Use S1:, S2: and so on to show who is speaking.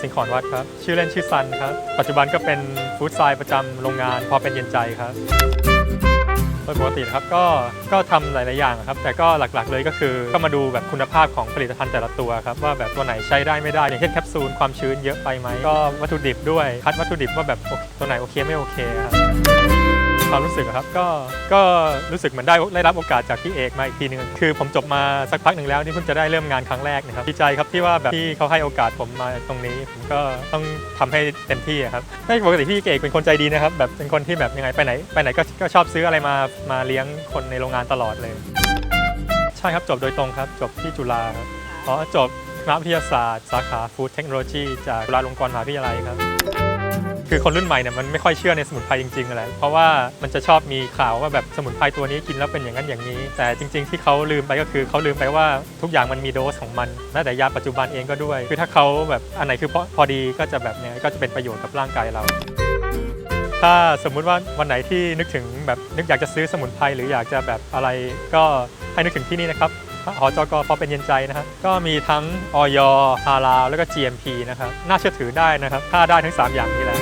S1: สิงห์ขอนวัดครับ ชื่อเล่นชื่อซันครับ ปัจจุบันก็เป็นฟู้ดไซด์ประจำโรงงานพอเป็นเย็นใจครับโดยปกติครับก็ก็ทำหลาย ๆ อย่างครับ แต่ก็หลัก ๆ เลยก็คือ ก็มาดูแบบคุณภาพของผลิตภัณฑ์แต่ละตัวครับ ว่าแบบตัวไหนใช้ได้ไม่ได้ อย่างเช่นแคปซูลความชื้นเยอะไปไหม ก็วัตถุดิบด้วย คัดวัตถุดิบว่าแบบตัวไหนโอเคไม่โอเคครับ ความรู้สึกอะครับก็ก็รู้สึกเหมือนได้ได้รับโอกาสจากพี่เอกมาอีกทีหนึงคือผมจบมาสักพักหนึ่งแล้วนี่เพิ่งจะได้เริ่มงานครั้งแรกนะครับดีใจครับที่ว่าแบบที่เขาให้โอกาสผมมาตรงนี้ผมก็ต้องทำให้เต็มที่อะครับไม่ปกติพี่เอกเป็นคนใจดีนะครับแบบเป็นคนที่แบบยังไงไปไหนไปไหนก็ก็ชอบซื้ออะไรมามาเลี้ยงคนในโรงงานตลอดเลย ใช่ครับจบโดยตรงครับ จบที่จุฬาครับเพราะจบคณะวิทยาศาสตร์ สาขาฟู้ดเทคโนโลยีจากจุฬาลงกรณ์มหาวิทยาลัยครับ คือคนรุ่นใหม่เนี่ยมันไม่ค่อยเชื่อในสมุนไพรจริงๆอะไรเพราะว่ามันจะชอบมีข่าวว่าแบบสมุนไพรตัวนี้กินแล้วเป็นอย่างนั้นอย่างนี้ แต่จริง ๆ ที่เขาลืมไปก็คือเขาลืมไปว่าทุกอย่างมันมีโดสของมันแม้แต่ยาปัจจุบันเองก็ด้วย คือถ้าเขาแบบอันไหนคือพอพอดีก็จะแบบเนี้ยก็จะเป็นประโยชน์กับร่างกายเราถ้าสมมุติว่าวันไหนที่นึกถึงแบบนึกอยากจะซื้อสมุนไพรหรืออยากจะแบบอะไรก็ให้นึกถึงที่นี่นะครับหอจกพอเป็นเย็นใจนะครับก็มีทั้งออยฮาลาแล้วก็ GMP นะครับน่าเชื่อถือได้นะครับ ถ้าได้ทั้ง 3 อย่างนี้แล้ว